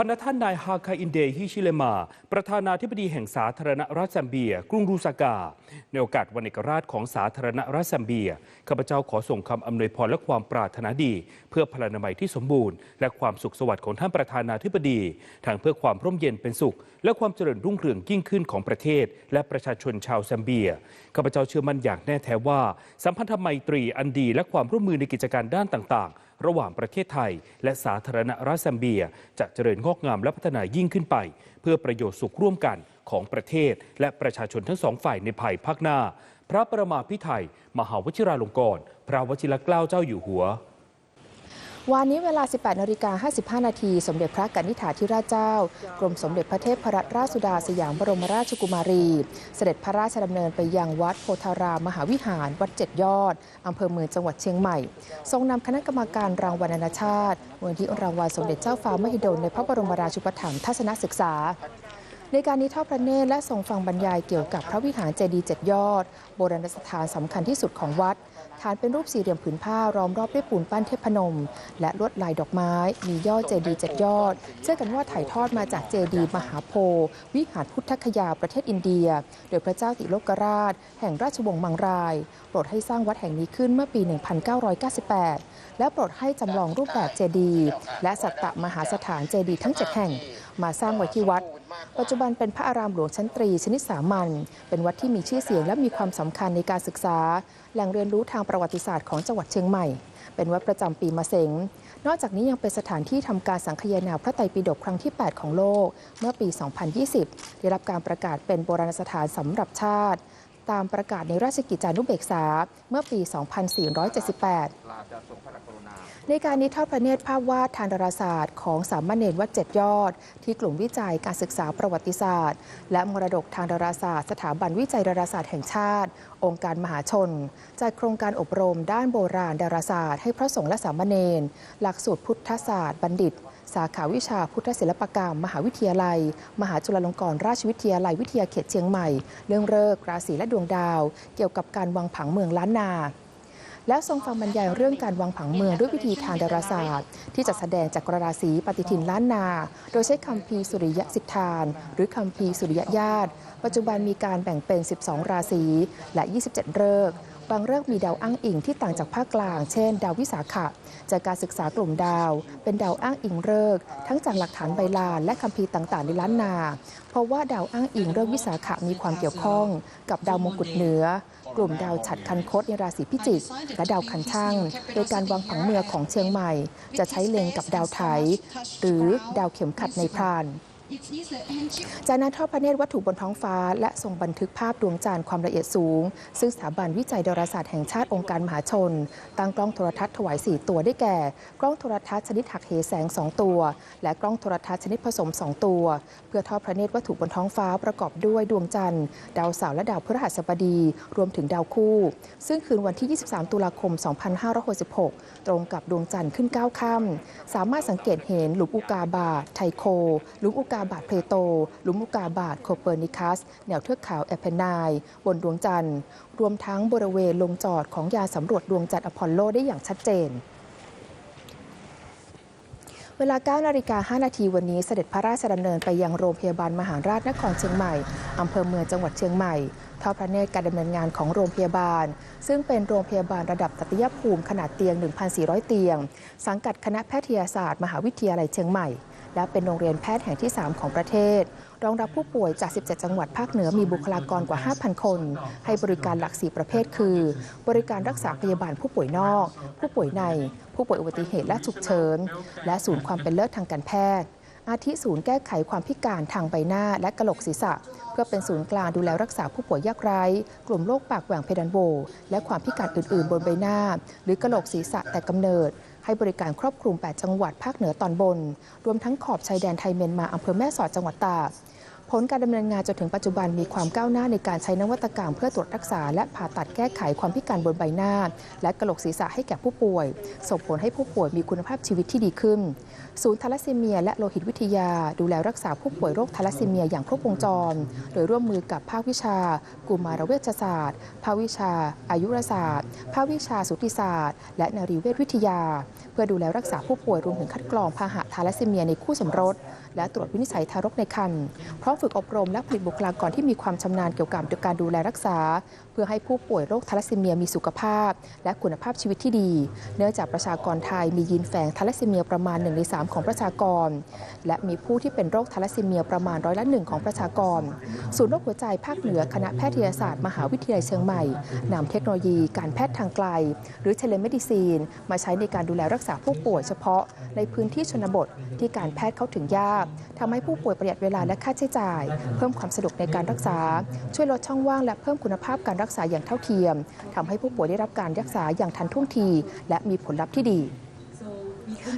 พนักท่านนายฮาคาอินเดฮิชิเลมา ประธานาธิบดีแห่งสาธารณรัฐซัมเบีย กรุงรูซากา ในโอกาสวันเอกราชของสาธารณรัฐซัมเบีย ข้าพเจ้าขอส่งคำอำนวยพรและความปรารถนาดี เพื่อพลานามัยที่สมบูรณ์ และความสุขสวัสดิ์ของท่านประธานาธิบดีทั้งเพื่อความร่มเย็นเป็นสุข และความเจริญรุ่งเรืองยิ่งขึ้นของประเทศ และประชาชนชาวซัมเบีย ข้าพเจ้าเชื่อมั่นอย่างแน่แท้ว่า สัมพันธไมตรีอันดีและความร่วมมือในกิจการด้านต่างๆ ระหว่างประเทศไทย และสาธารณรัฐซัมเบีย จะเจริญงอกงามและพัฒนายิ่งขึ้นไป เพื่อประโยชน์สุขร่วมกันของประเทศ และประชาชนทั้งสองฝ่ายในภายภาคหน้า พระประมาพิไทยมหาวชิราลงกรณ์พระวชิรเกล้าเจ้าอยู่หัว วันนี้เวลา 18นาฬิกา55 นาที สมเด็จพระกนิษฐาธิราชเจ้า กรมสมเด็จพระเทพรัตนราชสุดาสยามบรมราชกุมารี เสด็จพระราชดำเนินไปยังวัดโพธารามมหาวิหาร วัดเจ็ดยอด อำเภอเมืองจังหวัดเชียงใหม่ ทรงนำคณะกรรมการรางวัลนานาชาติมูลที่รางวัลสมเด็จเจ้าฟ้ามหิดลในพระบรมราชูปถัมภ์ทัศนศึกษาในการนี้ทอดพระเนตรและทรงฟังบรรยายเกี่ยวกับพระวิหารเจดีย์เจ็ดยอด โบราณสถานสำคัญที่สุดของวัด ฐานเป็นรูปสี่เหลี่ยมผืนผ้าล้อมรอบด้วยปูนปั้นเทพนม และลวดลายดอกไม้ มียอดเจดีย์เจ็ดยอด เชื่อกันว่าถ่ายทอดมาจากเจดีย์มหาโพธิ์วิหารพุทธคยาประเทศอินเดีย โดยพระเจ้าติโลกราช แห่งราชวงศ์มังราย โปรดให้สร้างวัดแห่งนี้ขึ้นเมื่อปี 1998 และโปรดให้จำลองรูปแบบเจดีย์และสัตตมหาสถานเจดีย์ทั้ง 7 แห่ง มาสร้างไว้ที่วัด ปัจจุบันเป็นพระอารามหลวงชั้นตรีชนิดสามัญ เป็นวัดที่มีชื่อเสียงและมีความสำคัญในการศึกษา แหล่งเรียนรู้ทางประวัติศาสตร์ของจังหวัดเชียงใหม่ เป็นวัดประจำปีมะเสงนอกจากนี้ยังเป็นสถานที่ทำการสังคายนาพระไตรปิฎกครั้งที่ 8 ของโลก เมื่อปี 2020 ได้รับการประกาศเป็นโบราณสถานสำหรับชาติ ตามประกาศในราชกิจจานุเบกษาเมื่อปี 2478 ในการนิทอดพระเนตรภาพวาดทางดาราศาสตร์ของสามเณรวัดเจ็ดยอด ที่กลุ่มวิจัยการศึกษาประวัติศาสตร์ และมรดกทางดาราศาสตร์ สถาบันวิจัยดาราศาสตร์แห่งชาติ องค์การมหาชน จัดโครงการอบรมด้านโบราณดาราศาสตร์ให้พระสงฆ์และสามเณรหลักสูตรพุทธศาสตร์บัณฑิต สาขาวิชาพุทธศิลปกรรม มหาวิทยาลัย มหาจุฬาลงกรณราชวิทยาลัยวิทยาเขตเชียงใหม่ เรื่องเลิกราศีและดวงดาว เกี่ยวกับการวางผังเมืองล้านนาและทรงฟังบรรยายเรื่องการวางผังเมืองด้วยวิธีทางดาราศาสตร์ ที่จะแสดงจากกราศีปฏิทินล้านนา โดยใช้คำพีสุริยะสิทธาน หรือคำพีสุริยญาติ ปัจจุบันมีการแบ่งเป็น 12 ราศีและ 27ฤกษ์ บางเรื่องมีดาวอ้างอิงที่ต่างจากภาคกลาง เช่น ดาววิสาขะ จากการศึกษากลุ่มดาว เป็นดาวอ้างอิงฤกษ์ทั้งจากหลักฐานใบลานและคัมภีร์ต่างๆในล้านนา เพราะว่าดาวอ้างอิงฤกษ์วิสาขะมีความเกี่ยวข้อง กับดาวมงกุฎเหนือ กลุ่มดาวฉัดคันคตในราศีพิจิก และดาวคันช่าง โดยการวางผังเมืองของเชียงใหม่ จะใช้เลงกับดาวไถหรือดาวเข็มขัดในพราน จากนั้นทอดพระเนตรวัตถุบนท้องฟ้า และทรงบันทึกภาพดวงจันทร์ความละเอียดสูง ซึ่งสถาบันวิจัยดาราศาสตร์แห่งชาติองค์การมหาชน ตั้งกล้องโทรทัศน์ถวาย 4 ตัวได้แก่ กล้องโทรทัศน์ชนิดหักเหแสง 2 ตัว และกล้องโทรทัศน์ชนิดผสม 2 ตัว เพื่อทอดพระเนตรวัตถุบนท้องฟ้าประกอบด้วยดวงจันทร์ดาวเสาร์และดาวพฤหัสบดี รวมถึงดาวคู่ ซึ่งคืนวันที่ 23 ตุลาคม 2566 ตรงกับดวงจันทร์ขึ้น9ค่ำสามารถสังเกตเห็นหลุมอุกาบาตไทโคหลุมอุกาาบาตเพลโต หลุมอุกาบาตโคเปอร์นิคัส แนวเทือกเขาแอปเพนไนน์บนดวงจันทร์ รวมทั้งบริเวณลงจอดของยาสำรวจดวงจันทร์อพอลโลได้อย่างชัดเจนเวลา9นาฬิกา5นาทีวันนี้เสด็จพระราชดำเนินไปยังโรงพยาบาลมหาราชนครเชียงใหม่อำเภอเมืองจังหวัดเชียงใหม่ทอดพระเนตรการดำเนินงานของโรงพยาบาล ซึ่งเป็นโรงพยาบาลระดับตัตยภูมิขนาดเตียง 1,400 เตียง สังกัดคณะแพทยศาสตร์ มหาวิทยาลัยเชียงใหม่ และเป็นโรงเรียนแพทย์แห่งที่ 3 ของประเทศ รองรับผู้ป่วยจาก 17 จังหวัดภาคเหนือมีบุคลากรกว่า 5,000 คน ให้บริการหลัก 4 ประเภท คือ บริการรักษาพยาบาลผู้ป่วยนอก ผู้ป่วยใน ผู้ป่วยอุบัติเหตุและฉุกเฉิน และศูนย์ความเป็นเลิศทางการแพทย์อาทิศูนย์แก้ไขความพิการทางใบหน้าและกระโหลกศีรษะ เพื่อเป็นศูนย์กลางดูแลรักษาผู้ป่วยยากไร้ กลุ่มโรคปากแหว่งเพดานโหวและความพิการอื่น ๆ บนใบหน้า หรือกระโหลกศีรษะแต่กำเนิด ให้บริการครอบคลุม 8 จังหวัดภาคเหนือตอนบน รวมทั้งขอบชายแดนไทยเมียนมาอำเภอแม่สอดจังหวัดตาก ผลการดำเนินงานจนถึงปัจจุบันมีความก้าวหน้าในการใช้นวัตกรรม เพื่อตรวจรักษา และผ่าตัดแก้ไขความพิการบนใบหน้า และกระโหลกศีรษะให้แก่ผู้ป่วย ส่งผลให้ผู้ป่วยมีคุณภาพชีวิตที่ดีขึ้น ศูนย์ทาลัสซีเมีย และโลหิตวิทยา ดูแลรักษาผู้ป่วยโรคทาลัสซีเมียอย่างครบวงจร โดยร่วมมือกับภาควิชา กุมารเวชศาสตร์ ภาควิชา อายุรศาสตร์ ภาควิชาสูติศาสตร์ และนารีเวชวิทยา เพื่อดูแลรักษาผู้ป่วยรวมถึงคัดกรองพาหะทาลัสซีเมียในคู่สมรส และตรวจวินิจฉัยทารกในครรภ์พร้อมฝึกอบรมและผลิตบุคลากรที่มีความชำนาญเกี่ยวกับการดูแลรักษา เพื่อให้ผู้ป่วยโรคทาลัสซีเมียมีสุขภาพ และคุณภาพชีวิตที่ดี เนื่องจากประชากรไทยมียีนแฝงทาลัสซีเมียประมาณ1ใน3ของประชากร และมีผู้ที่เป็นโรคทาลัสซีเมียประมาณร้อยละหนึ่งของประชากร ศูนย์โรคหัวใจภาคเหนือคณะแพทยศาสตร์มหาวิทยาลัยเชียงใหม่นำเทคโนโลยีการแพทย์ทางไกล หรือเทเลเมดิซีน มาใช้ในการดูแลรักษาผู้ป่วยเฉพาะ ในพื้นที่ชนบทที่การแพทย์เข้าถึงยากทำให้ผู้ป่วยประหยัดเวลาและค่าใช้จ่าย เพิ่มความสะดวกในการรักษา ช่วยลดช่องว่างและเพิ่มคุณภาพการรักษาอย่างเท่าเทียมทำให้ผู้ป่วยได้รับการรักษาอย่างทันท่วงที และมีผลลัพธ์ที่ดี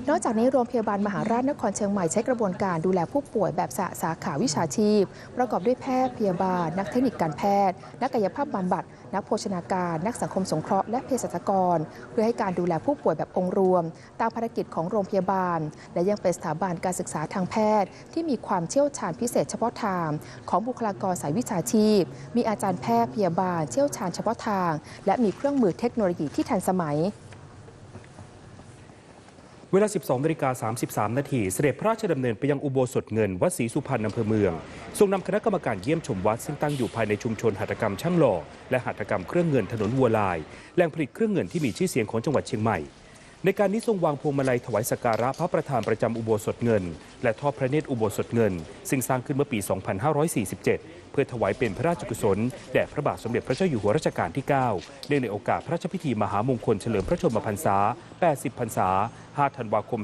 นอกจากนี้โรงพยาบาลมหาราชนครเชียงใหม่ใช้กระบวนการดูแลผู้ป่วยแบบสะสาขาวิชาชีพ ประกอบด้วยแพทย์พยาบาล นักเทคนิคการแพทย์ นักกายภาพบำบัด นักโภชนาการ นักสังคมสงเคราะห์และเภสัชกร เพื่อให้การดูแลผู้ป่วยแบบองค์รวม ตามภารกิจของโรงพยาบาล และยังเป็นสถาบันการศึกษาทางแพทย์ ที่มีความเชี่ยวชาญพิเศษเฉพาะทาง ของบุคลากรสายวิชาชีพ มีอาจารย์แพทย์พยาบาล เชี่ยวชาญเฉพาะทาง และมีเครื่องมือเทคโนโลยีที่ทันสมัย เวลา 12นาฬิกา33 นาทีเสด็จพระราชดำเนินไปยังอุโบสถเงิน วัดศรีสุพรรณอำเภอเมือง ทรงนำคณะกรรมการเยี่ยมชมวัดซึ่งตั้งอยู่ภายในชุมชนหัตถกรรมช่างหล่อและหัตถกรรมเครื่องเงินถนนวัวลาย แหล่งผลิตเครื่องเงินที่มีชื่อเสียงของจังหวัดเชียงใหม่ ในการนี้ทรงวางพวงมาลัยถวายสักการะพระประธานประจำอุโบสถเงิน และทอดพระเนตรอุโบสถเงิน ซึ่งสร้างขึ้นเมื่อปี 2547 เพื่อถวายเป็นพระราชกุศลแด่พระบาทสมเด็จพระเจ้าอยู่หัวรัชกาลที่ 9 เนื่องในโอกาสพระราชพิธีมหามงคลเฉลิมพระชนมพรรษา 80 พรรษา 5 ธันวาคม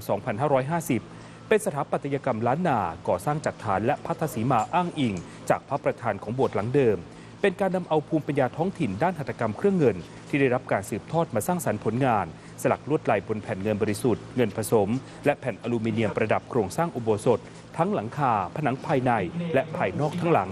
2550เป็นสถาปัตยกรรมล้านนา ก่อสร้างจากฐานและพัทธสีมาอ้างอิง จากพระประธานของโบสถ์หลังเดิม เป็นการนำเอาภูมิปัญญาท้องถิ่นด้านหัตถกรรมเครื่องเงิน ที่ได้รับการสืบทอดมาสร้างสรรค์ผลงาน สลักลวดลายบนแผ่นเงินบริสุทธิ์เงินผสม และแผ่นอลูมิเนียมประดับโครงสร้างอุโบสถ ทั้งหลังคา ผนังภายใน และภายนอกทั้งหลัง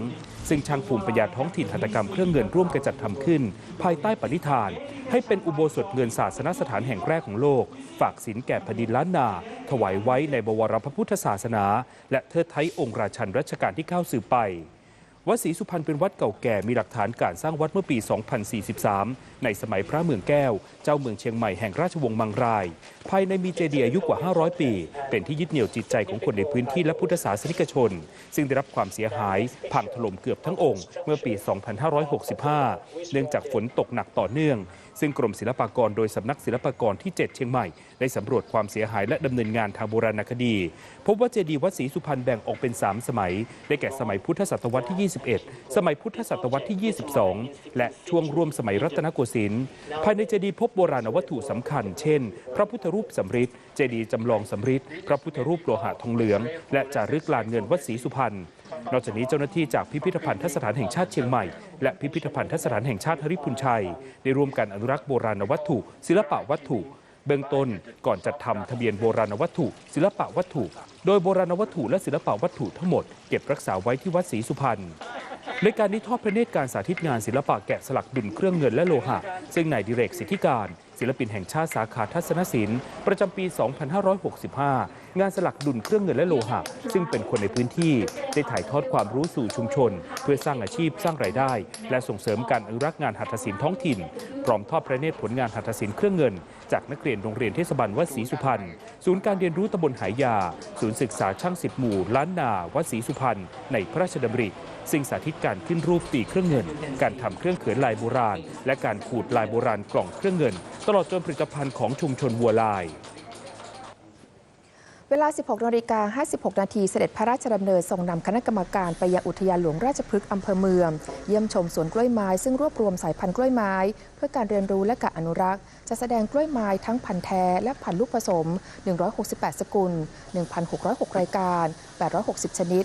ซึ่งช่างภูมิปัญญาท้องถิ่นหัตถกรรมเครื่องเงินร่วมกันจัดทำขึ้น ภายใต้ปณิธาน ให้เป็นอุโบสถเงินศาสนสถานแห่งแรกของโลก ฝากสินแก่แผ่นดินล้านนา ถวายไว้ในบวรพระพุทธศาสนา และเทิดไทยองค์ราชันรัชกาลที่ 9 สืบไป วัดศรีสุพรรณเป็นวัดเก่าแก่มีหลักฐานการสร้างวัดเมื่อปี 2043 ในสมัยพระเมืองแก้ว เจ้าเมืองเชียงใหม่แห่งราชวงศ์มังราย ภายในมีเจดีย์อายุกว่า 500 ปี เป็นที่ยึดเหนี่ยวจิตใจของคนในพื้นที่และพุทธศาสนิกชน ซึ่งได้รับความเสียหายพังถล่มเกือบทั้งองค์ เมื่อปี 2565 เนื่องจากฝนตกหนักต่อเนื่อง ซึ่งกรมศิลปากรโดยสำนักศิลปากรที่ 7 เชียงใหม่ ได้สำรวจความเสียหายและดำเนินงานทางโบราณคดี พบว่าเจดีย์วัดศรีสุพรรณแบ่งออกเป็น 3 สมัย ได้แก่สมัยพุทธศตวรรษที่21 สมัยพุทธศตวรรษที่ 22 และช่วงร่วมสมัยรัตนโกสินทร์ภายในเจดีย์พบโบราณวัตถุสำคัญ เช่น พระพุทธรูปสำริดเจดีย์จำลองสำริดพระพุทธรูปโลหะทองเหลือง และจารึกลานเงินวัดศรีสุพรรณนอกจากนี้เจ้าหน้าที่จากพิพิธภัณฑสถานแห่งชาติเชียงใหม่ และพิพิธภัณฑสถานแห่งชาติฮริพุนชัย ได้ร่วมกันอนุรักษ์โบราณวัตถุ ศิลปะวัตถุ เบื้องต้นก่อนจัดทำทะเบียนโบราณวัตถุ ศิลปะวัตถุ โดยโบราณวัตถุและศิลปะวัตถุทั้งหมดเก็บรักษาไว้ที่วัดศรีสุพรรณในการนี้ทอดพระเนตรการสาธิตงานศิลปะแกะสลักดุลเครื่องเงินและโลหะ ซึ่งนายดิเรกสิทธิการ ศิลปินแห่งชาติสาขาทัศนศิลป์ประจำปี 2565 งานสลักดุลเครื่องเงินและโลหะ ซึ่งเป็นคนในพื้นที่ ได้ถ่ายทอดความรู้สู่ชุมชน เพื่อสร้างอาชีพสร้างรายได้ และส่งเสริมการอนุรักษ์งานหัตถศิลป์ท้องถิ่น พร้อมทอดพระเนตรผลงานหัตถศิลป์เครื่องเงิน จากนักเรียนโรงเรียนเทศบาลวัดศรีสุพรรณศูนย์การเรียนรู้ตำบลหายา ศูนย์ศึกษาช่างสิบหมู่ล้านนาวัดศรีสุพรรณในพระราชดำริซึ่งสาธิตการขึ้นรูปตีเครื่องเงิน การทำเครื่องเขินลายโบราณ และการขูดลายโบราณกล่องเครื่องเงิน ตลอดจนผลิตภัณฑ์ของชุมชนวัวลาย เวลา 16นาฬิกา56 นาทีเสด็จพระราชดำเนินทรงนำคณะกรรมการไปยังอุทยานหลวงราชพฤกษ์อำเภอเมือง เยี่ยมชมสวนกล้วยไม้ซึ่งรวบรวมสายพันธุ์กล้วยไม้ เพื่อการเรียนรู้และการอนุรักษ์ จะแสดงกล้วยไม้ทั้งพันธุ์แท้และพันธุ์ลูกผสม 168 สกุล 1,606 รายการ 860 ชนิด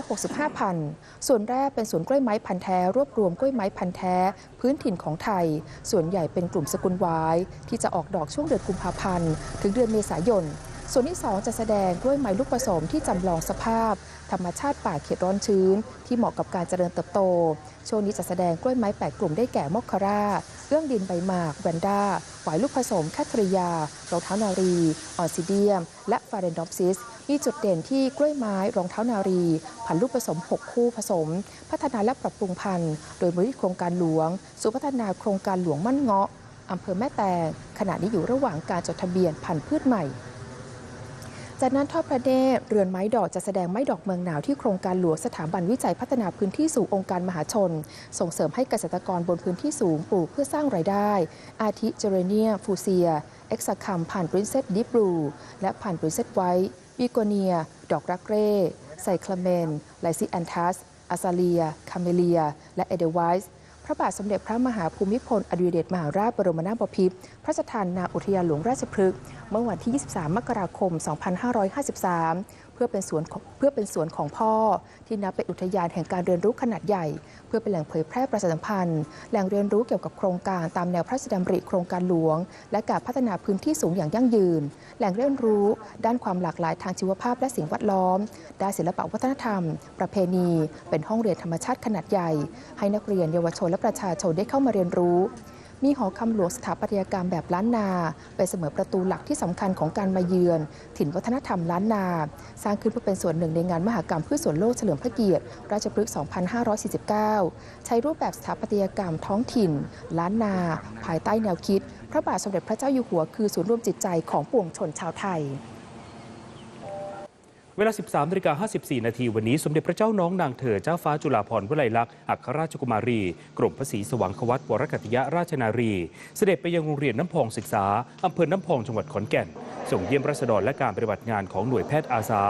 765 พันธุ์ส่วนแรกเป็นสวนกล้วยไม้พันธุ์แท้รวบรวมกล้วยไม้พันธุ์แท้ พื้นถิ่นของไทย ส่วนใหญ่เป็นกลุ่มสกุลวายที่จะออกดอกช่วงเดือนกุมภาพันธ์ถึงเดือนเมษายน ส่วนที่ 2 จะแสดงด้วยไม้ลูกผสมที่จำลองสภาพ ธรรมชาติป่าเขตร้อนชื้น ที่เหมาะกับการเจริญเติบโต ช่วงนี้จะแสดงกล้วยไม้แปดกลุ่มได้แก่มอคคารา เรื่องดินใบหมากแวนด้าหวายลูกผสมแคทริยารองเท้านารี ออนซิเดียม และฟาเรนดอปซิส มีจุดเด่นที่กล้วยไม้รองเท้านารี พันลูกผสม 6 คู่ผสม พัฒนาและปรับปรุงพันธุ์ โดยบริษัทโครงการหลวงสู่พัฒนาโครงการหลวงมั่นเงาะอำเภอแม่แตงขณะนี้อยู่ระหว่างการจดทะเบียนพันธุ์พืชใหม่ จากนั้นทอดพระเนตรเรือนไม้ดอกจะแสดงไม้ดอกเมืองหนาวที่โครงการหลวงสถาบันวิจัยพัฒนาพื้นที่สู่องค์การมหาชน ส่งเสริมให้เกษตรกรบนพื้นที่สูงปลูกเพื่อสร้างรายได้ อาทิเจเรเนียฟูเซีย เอ็กซาคัมผ่านปรินเซสดิบลูและผ่านปรินเซสไวท์บิโกเนีย ดอกรักเร่ไซคลาเมนไลซิแอนทัสอาซาเลีย คาเมเลีย และเอเดไวส์ พระบาทสมเด็จพระมหาภูมิพลอดุลยเดชมหาราชบรมนาถบพิตรพระราชทานนาอุทยานหลวงราชพฤกษ์เมื่อวันที่ 23 มกราคม 2553 พื่อเป็นสวนเพื่อเป็นสวนของพ่อ ที่นับเป็นอุทยานแห่งการเรียนรู้ขนาดใหญ่ เพื่อเป็นแหล่งเผยแพร่ประชาสัมพันธ์ แหล่งเรียนรู้เกี่ยวกับโครงการตามแนวพระราชดำริโครงการหลวง และการพัฒนาพื้นที่สูงอย่างยั่งยืน แหล่งเรียนรู้ ด้านความหลากหลายทางชีวภาพและสิ่งแวดล้อม ด้านศิลปวัฒนธรรม ประเพณี เป็นห้องเรียนธรรมชาติขนาดใหญ่ ให้นักเรียนเยาวชนและประชาชนได้เข้ามาเรียนรู้ มีหอคำหลวงสถาปัตยกรรมแบบล้านนา เป็นเสมือนประตูหลักที่สำคัญของการมาเยือน ถิ่นวัฒนธรรมล้านนา สร้างขึ้นเพื่อเป็นส่วนหนึ่งในงานมหกรรมพืชสวนโลกเฉลิมพระเกียรติ ราชพฤกษ์ 2549 ใช้รูปแบบสถาปัตยกรรมท้องถิ่น ล้านนา ภายใต้แนวคิด พระบาทสมเด็จพระเจ้าอยู่หัวคือศูนย์รวมจิตใจของปวงชนชาวไทย เวลา 13นาฬิกา54 นาทีวันนี้ สมเด็จพระเจ้าน้องนางเธอเจ้าฟ้าจุฬาภรณ์วลัยลักษณ์อัครราชกุมารี กรมพระศรีสว่างควัตวรกัตยราชนารี เสด็จไปยังโรงเรียนน้ำพองศึกษา อำเภอน้ำพองจังหวัดขอนแก่น ส่งเยี่ยมรัษฎรและการปฏิบัติงานของหน่วยแพทย์อาสา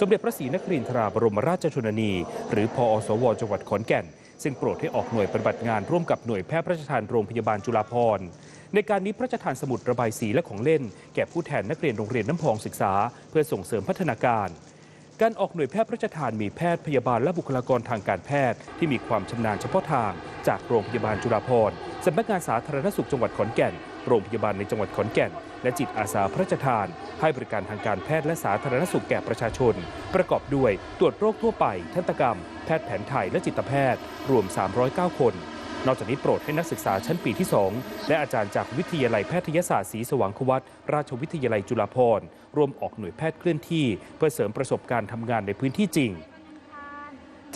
สมเด็จพระศรีนครินทราบรมราชชนนี หรือพอสวจังหวัดขอนแก่น ซึ่งโปรดให้ออกหน่วยปฏิบัติงานร่วมกับหน่วยแพทย์พระราชทานโรงพยาบาลจุฬาภรณ์ในการนี้พระราชทานสมุดระบายสีและของเล่น แก่ผู้แทนนักเรียนโรงเรียนน้ำพองศึกษา เพื่อส่งเสริมพัฒนาการ การออกหน่วยแพทย์พระราชทานมีแพทย์พยาบาลและบุคลากรทางการแพทย์ที่มีความชำนาญเฉพาะทาง จากโรงพยาบาลจุฬาภรณ์สำนักงานสาธารณสุขจังหวัดขอนแก่น โรงพยาบาลในจังหวัดขอนแก่น และจิตอาสาพระราชทาน ให้บริการทางการแพทย์และสาธารณสุขแก่ประชาชน ประกอบด้วยตรวจโรคทั่วไปทันตกรรม แพทย์แผนไทยและจิตแพทย์ รวม 309 คน นอกจากนี้โปรดให้นักศึกษาชั้นปีที่ 2 และอาจารย์จากวิทยาลัยแพทยศาสตร์ศรีสว่างควัตราชวิทยาลัยจุฬาภรณ์ร่วมออกหน่วยแพทย์เคลื่อนที่ เพื่อเสริมประสบการณ์ทำงานในพื้นที่จริง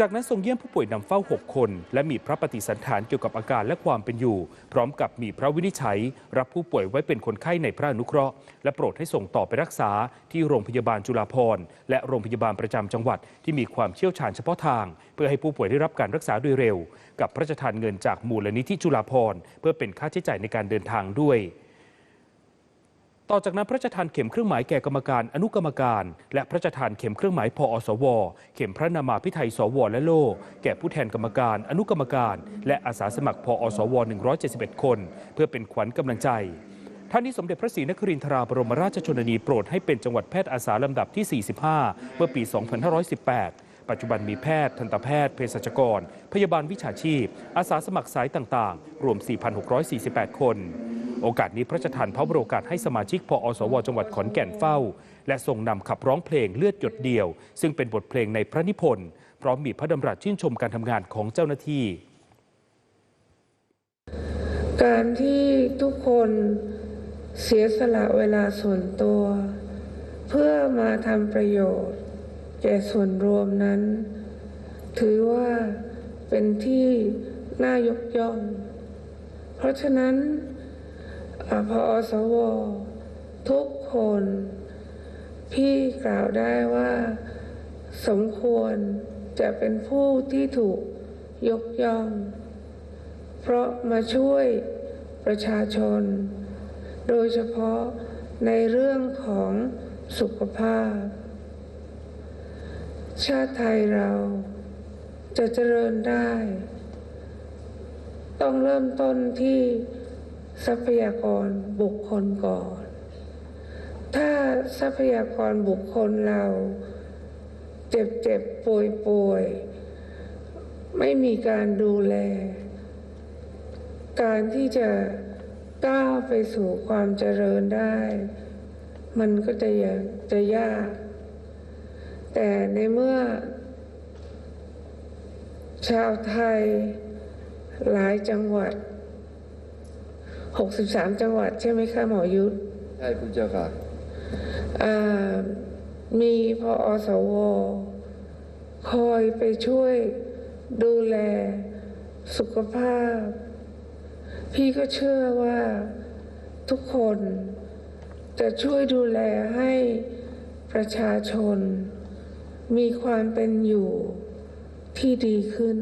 จากนั้นทรงเยี่ยมผู้ป่วยนำเฝ้า 6 คน และมีพระปฏิสันฐานเกี่ยวกับอาการและความเป็นอยู่ พร้อมกับมีพระวินิจฉัย รับผู้ป่วยไว้เป็นคนไข้ในพระอนุเคราะห์ และโปรดให้ส่งต่อไปรักษาที่โรงพยาบาลจุฬาภรณ์และโรงพยาบาลประจำจังหวัดที่มีความเชี่ยวชาญเฉพาะทาง เพื่อให้ผู้ป่วยได้รับการรักษาโดยเร็ว กับพระราชทานเงินจากมูลนิธิจุฬาภรณ์เพื่อเป็นค่าใช้จ่ายในการเดินทางด้วย ต่อจากนั้นพระราชทานเข็มเครื่องหมายแก่กรรมการอนุกรรมการ และพระราชทานเข็มเครื่องหมายพออสว เข็มพระนามาพิไทยสว และโล่แก่ผู้แทนกรรมการอนุกรรมการ และอาสาสมัครพออสว 171 คน เพื่อเป็นขวัญกำลังใจท่านนี้สมเด็จพระศรีนครินทราบรมราชชนนีโปรดให้เป็นจังหวัดแพทย์อาสาลำดับที่ 45 เมื่อปี 2518 ปัจจุบันมีแพทย์ ทันตแพทย์ เภสัชกร พยาบาลวิชาชีพ อาสาสมัครสายต่างๆ รวม 4,648 คน โอกาสนี้พระราชทานพระบรมโอกาสให้สมาชิกพออสวจังหวัดขอนแก่นเฝ้า และทรงนำขับร้องเพลงเลือดหยดเดียว ซึ่งเป็นบทเพลงในพระนิพนธ์พร้อมมีพระดำรัสชื่นชมการทำงานของเจ้าหน้าที่ การที่ทุกคนเสียสละเวลาส่วนตัว เพื่อมาทำประโยชน์ แก่ส่วนรวมนั้น ถือว่าเป็นที่น่ายกย่อง เพราะฉะนั้นอพอสว ทุกคน พี่กล่าวได้ว่า สมควรจะเป็นผู้ที่ถูกยกย่อง เพราะมาช่วยประชาชน โดยเฉพาะในเรื่องของสุขภาพ ชาติไทยเราจะเจริญได้ ต้องเริ่มต้นที่ทรัพยากรบุคคลก่อน ถ้าทรัพยากรบุคคลเรา เจ็บเจ็บป่วยป่วยไม่มีการดูแล การที่จะก้าวไปสู่ความเจริญได้ มันก็จะยากจะยาก แต่ในเมื่อ ชาวไทยหลายจังหวัด 63 จังหวัดใช่ไหมคะหมอยุทธใช่คุณเจ้าค่ะอ่ามีพออสว คอยไปช่วยดูแลสุขภาพ พี่ก็เชื่อว่าทุกคนจะช่วยดูแลให้ประชาชน มีความเป็นอยู่ที่ดีขึ้น